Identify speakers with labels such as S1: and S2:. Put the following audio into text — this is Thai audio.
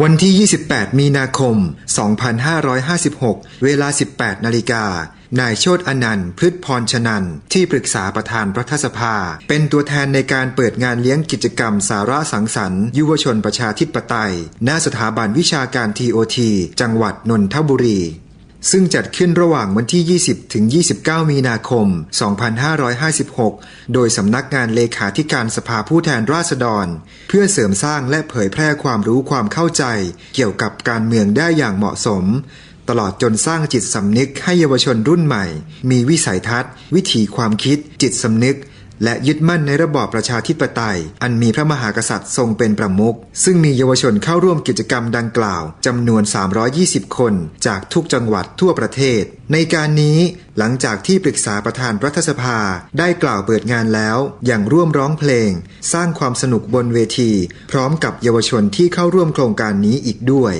S1: วันที่ 28 มีนาคม 2556 เวลา 18 นาฬิกา นายโชตอนันต์พฤทธพรชนันท์ที่ปรึกษาประธานรัฐสภา เป็นตัวแทนในการเปิดงานเลี้ยงกิจกรรมสาระสังสรรค์ ยุวชนประชาธิปไตย ณ สถาบันวิชาการทีโอที จังหวัดนนทบุรี ซึ่งจัดขึ้นระหว่างวันที่ 20 ถึง 29 มีนาคม 2556 โดยสำนักงานเลขาธิการสภาผู้แทนราษฎร เพื่อเสริมสร้างและเผยแพร่ความรู้ความเข้าใจ เกี่ยวกับการเมืองได้อย่างเหมาะสม ตลอดจนสร้างจิตสำนึกให้เยาวชนรุ่นใหม่ มีวิสัยทัศน์ วิถีความคิด จิตสำนึก และยึดมั่นในระบอบประชาธิปไตย อันมีพระมหากษัตริย์ทรงเป็นประมุข ซึ่งมีเยาวชนเข้าร่วมกิจกรรมดังกล่าวจำนวน 320 คน จากทุกจังหวัดทั่วประเทศ ในการนี้หลังจากที่ปรึกษาประธานรัฐสภาได้กล่าวเปิดงานแล้ว อย่างร่วมร้องเพลง สร้างความสนุกบนเวที พร้อมกับเยาวชนที่เข้าร่วมโครงการนี้อีกด้วย